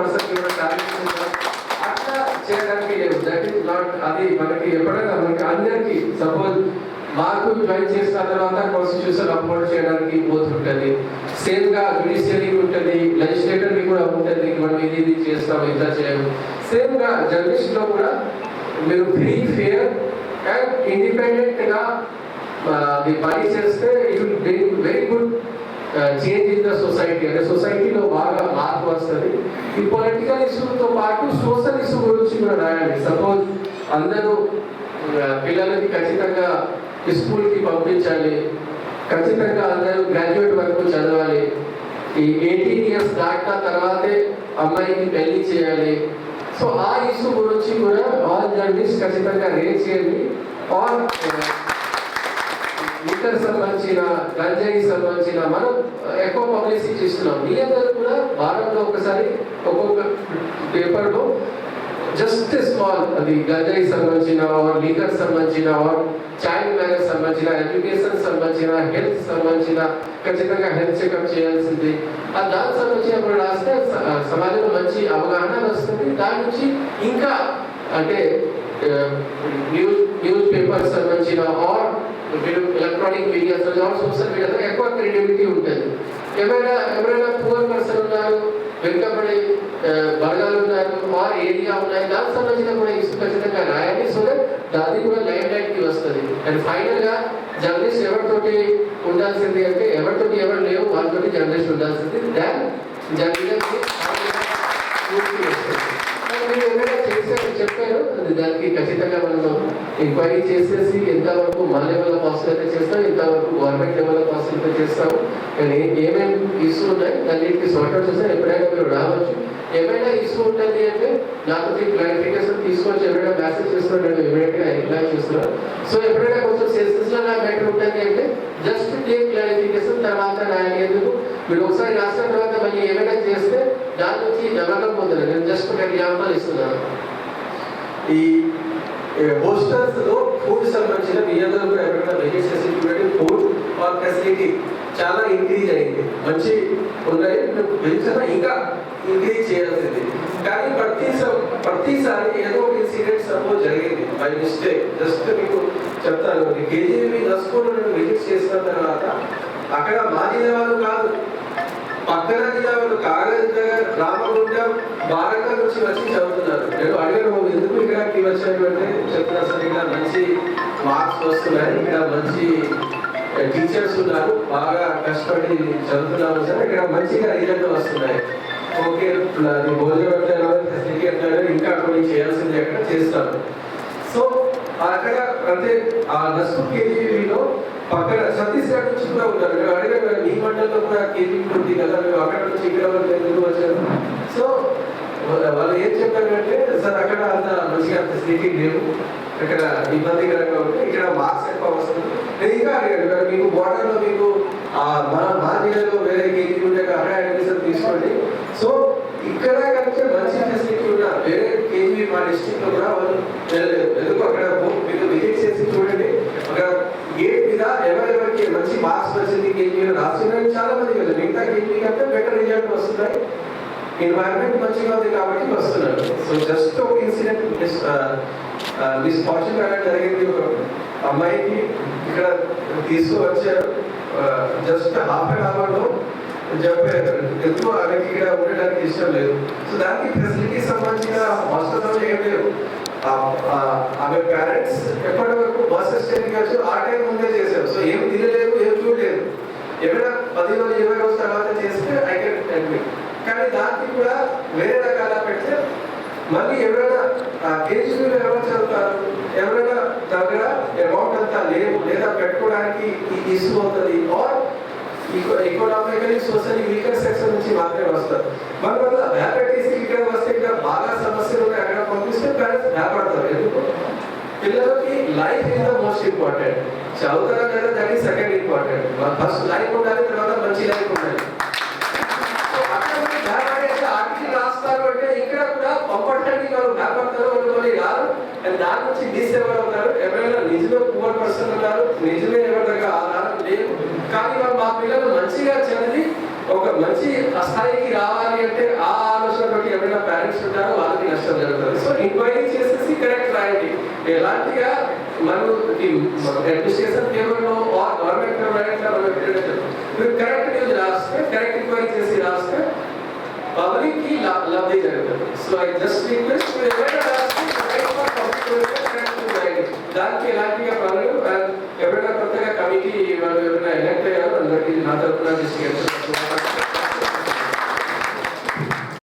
Person కూడా అట్లా చేయడానికి లేదు దట్ ఈస్ నాట్ అది మనకి ఎప్పుడైనా మనకి అందరికి సపోజ్ మాకు జాయిన్ చేసిన తర్వాత కాన్స్టిట్యూషన్ అప్లోడ్ చేయడానికి బోత్ ఉంటుంది సేమ్గా జ్యుడిషియరీ ఉంటుంది లెజిస్లేటర్ కూడా ఉంటుంది మనం ఇది ఇది చేస్తాం ఇట్లా చేయము సేమ్గా జర్నలిస్ట్లో కూడా మీరు ఫ్రీ ఫేర్ అండ్ ఇండిపెండెంట్గా మీ పని చేస్తే it will bring very good change in the society అంటే సొసైటీలో బాగా మార్పు వస్తుంది. ఈ పొలిటికల్ ఇష్యూతో పాటు సోషల్ ఇష్యూ గురించి కూడా రాయాలి. సపోజ్ అందరూ పిల్లలకి ఖచ్చితంగా స్కూల్కి పంపించాలి. ఖచ్చితంగా అందరూ గ్రాడ్యుయేట్ వరకు చదవాలి. ఈ ఎయిటీన్ ఇయర్స్ దాటిన తర్వాతే అమ్మాయికి పెళ్ళి చేయాలి. సో ఆ ఇష్యూ గురించి కూడా ఆల్ జర్నీస్ ఖచ్చితంగా రేజ్ చేయండి. ఆల్ లిక్కర్ సంబంధించిన గంజాయి సంబంధించిన మనం uh, ఎక్కువ పబ్లిసిటీ చేస్తున్నాం. మీరందరూ కూడా వారంలో ఒకసారి ఒక్కొక్క పేపర్లో జస్ట్ స్మాల్ అది గంజాయి సంబంధించిన ఆర్ సంబంధించిన ఆర్ చైల్డ్ మ్యారేజ్ సంబంధించిన ఎడ్యుకేషన్ సంబంధించిన హెల్త్ సంబంధించిన ఖచ్చితంగా హెల్త్ చెకప్ చేయాల్సింది. ఆ దానికి సంబంధించినప్పుడు రాస్తే సమాజంలో మంచి అవగాహన వస్తుంది. దాని నుంచి ఇంకా అంటే uh, న్యూస్ పేపర్స్ సంబంధించిన ఆర్ ఎలక్ట్రానిక్ మీడియాస్ సోషల్ మీడియాలో ఎక్కువ క్రియేటివిటీ ఉంటుంది. ఎవరైనా ఎవరైనా పూర్ పర్సన్ ఉన్నారు వెనుకబడి ఆ, వర్గాలు ఉన్నారు ఆర్ ఏరియా ఉన్నాయి దానికి సంబంధించిన కూడా ఇసు ఖచ్చితంగా రాయాలి సో దట్ అది కూడా లైన్ లైట్కి వస్తుంది. అండ్ ఫైనల్గా జర్నలిస్ట్ ఎవరితోటి ఉండాల్సింది అంటే ఎవరితోటి ఎవరు లేవు వాళ్ళతోటి జర్నలిస్ట్ ఉండాల్సింది. దాన్ జర్నలిస్ట్ పూర్తి వస్తుంది మరి మీరు ఏమైనా చేశారు చెప్పారు అది దానికి ఖచ్చితంగా మనం ఎంక్వైరీ చేసేసి ఎంతవరకు మా లెవెల్ పాసిబిలిటీ చేస్తాం ఎంతవరకు గవర్నమెంట్ లెవెల్ పాసిబిలిటీ చేస్తాం. కానీ ఏమేమి ఇష్యూ ఉన్నాయి దాన్నిటికి సార్ట్అవుట్ చేస్తే ఎప్పుడైనా మీరు రావచ్చు. ఏమైనా ఇష్యూ ఉంటుంది అంటే నాకు క్లారిఫికేషన్ తీసుకొచ్చి ఎవరైనా మెసేజ్ చేస్తున్నాడు నేను ఇమీడియట్గా గా చేస్తున్నాను సో ఎప్పుడైనా కొంచెం సెన్సెస్లో నా మ్యాటర్ ఉంటుంది అంటే జస్ట్ టేక్ క్లారిఫికేషన్ తర్వాత రాయాలి ఎందుకు మీరు ఒకసారి రాసిన తర్వాత మళ్ళీ ఏమైనా చేస్తే దాని నుంచి నమ్మకం పొందలేదు. నేను జస్ట్ ఒక ఎగ్జాంపుల్ ఇస్తున్నాను. ఈ హోస్టల్స్లో ఫుడ్ సంబంధించిన మీ అందరూ కూడా ఎవరైనా వెజిట్ చేసి ఫుడ్ ఆర్ ఫెసిలిటీ చాలా ఇంక్రీజ్ అయింది. మంచి ఉన్నాయి. వెజిటేషన్ ఇంకా ఇంక్రీజ్ చేయాల్సింది. కానీ ప్రతి ప్రతిసారి ఏదో ఒక ఇన్సిడెంట్ సపోజ్ జరిగింది. By mistake. జస్ట్ మీకు చెప్తాను. కేజీబీ నస్కూరు నేను విజిట్ చేసిన తర్వాత అక్కడ మా వాళ్ళు కాదు. పక్కన జిల్లా కాగజ్ నగర్ రామగుండం భారత నుంచి వచ్చి చదువుతున్నారు. నేను అడిగాను ఎందుకు ఇక్కడికి వచ్చినటువంటి చెప్తున్నా సార్ ఇక్కడ మంచి మార్క్స్ వస్తున్నాయి ఇక్కడ మంచి టీచర్స్ ఉన్నారు బాగా కష్టపడి చదువుతున్నారు సార్ ఇక్కడ మంచిగా రిజల్ట్ వస్తున్నాయి. ఓకే భోజనం పెట్టాలి ఇంకా కొన్ని చేయాల్సింది అక్కడ చేస్తాను. అక్కడ అంటే ఆ నస్సు కేజీబీలో పక్కన ఛత్తీస్గఢ్ నుంచి కూడా ఉన్నారు మేము అడిగాను "మరి మీ మండలంలో కూడా కేజీబీ ఉంది కదా మేము అక్కడ నుంచి ఇక్కడ వరకు ఎందుకు వచ్చారు? సో వాళ్ళు ఏం చెప్పారంటే సార్ అక్కడ అంత మంచిగా అంత ఫెసిలిటీ లేవు. ఇక్కడ ఇబ్బందికరంగా ఉంది. ఇక్కడ మార్క్స్ ఎక్కువ వస్తుంది. నేను ఇంకా అడిగాను మీకు బోర్డర్లో మీకు ఆ మన మా జిల్లాలో వేరే కేజీ ఉంటే అక్కడ అడ్మిషన్ తీసుకోండి. సో ఇక్కడ కంటే మంచి ఫెసిలిటీ ఉన్న వేరే మా డిస్ట్రిక్ట్లో కూడా వాళ్ళు వెళ్ళలేదు. ఎందుకు? అక్కడ మీరు విజిట్ చేసి చూడండి. అక్కడ గేట్ మీద ఎవరెవరికి మంచి మార్క్స్ వచ్చింది కేజీ రాస్తున్నారు చాలా మంది వెళ్ళారు మిగతా కేజీ కంటే బెటర్ రిజల్ట్ వస్తున్నాయి ఎన్వైరన్మెంట్ మంచిగా ఉంది కాబట్టి వస్తున్నారు. సో జస్ట్ ఒక ఇన్సిడెంట్ మిస్ మిస్ ఫార్చ్యూన్ అనేది జరిగింది. ఒక అమ్మాయికి ఇక్కడ తీసుకువచ్చారు. జస్ట్ హాఫ్ అన్ అవర్లో చెప్పారు. ఎందుకు ఆమెకి ఇక్కడ ఉండడానికి ఇష్టం లేదు? సో దానికి ఫెసిలిటీ సంబంధించిన హాస్టల్లో ఏం లేవు. ఆమె పేరెంట్స్ ఎప్పటి వరకు బస్ స్టాండ్ కావచ్చు ఆ టైం ముందే చేశారు. సో ఏం తినలేదు ఏం చూడలేదు. ఏమైనా పది రోజులు ఇరవై రోజుల తర్వాత చేస్తే ఐ కెన్ అడ్మిట్ కానీ దానికి కూడా వేరే రకాల పెడితే మళ్ళీ ఎవరైనా కేజీలు ఎవరు చదువుతారు? ఎవరైనా దగ్గర అమౌంట్ అంతా లేవు. లేదా పెట్టుకోవడానికి ఇష్యూ అవుతుంది. Or economically social weaker section నుంచి మాత్రమే వస్తారు. మన వల్ల డయాబెటీస్ ఇక్కడ వస్తే ఇక్కడ బాగా సమస్యలు ఉన్నాయి. అక్కడ పంపిస్తే పేరెంట్స్ భయపడతారు. ఎందుకు? పిల్లలకి life is the most important చదువుతారా లేదా that is second important first life ఉండాలి తర్వాత మంచి లైఫ్ ఉండాలి సో అక్కడ మీరు భయపడేసి ఆర్టికల్ రాస్తారు అంటే ఇక్కడ కూడా పంపడానికి వాళ్ళు భయపడతారు వాళ్ళు మళ్ళీ రారు అండ్ దాని నుంచి డిసేబుల్ అవుతారు ఎవరైనా నిజమే పూర్ పర్సన్ ఉన్నారు నిజమే ఎవరి దగ్గర ఆధారం లేదు కానీ వాళ్ళు వచ్చి ఆ స్థాయికి రావాలి అంటే ఆ ఆలోచనతోటి ఎవరైనా పేరెంట్స్ ఉంటారో వాళ్ళకి నష్టం జరుగుతుంది. సో ఎంక్వైరీ చేసేసి కరెక్ట్ రాయండి. ఎలాంటిగా మనం అడ్మినిస్ట్రేషన్ పేపర్లో గవర్నమెంట్ రాయట్లా మనం మీరు కరెక్ట్ న్యూస్ రాస్తే కరెక్ట్ ఇంక్వైరీ చేసి రాస్తే పబ్లిక్కి లబ్ధి జరుగుతుంది. సో ఐ జస్ట్ రిక్వెస్ట్ మీరు ఎవరైనా రాస్తే దానికి ఎలాంటిగా పనులు? ఎవరైనా కొత్తగా కమిటీ వాళ్ళు ఎవరైనా ఎలక్ట్ అయ్యారో అందరికీ నా తరఫున తీసుకెళ్తారు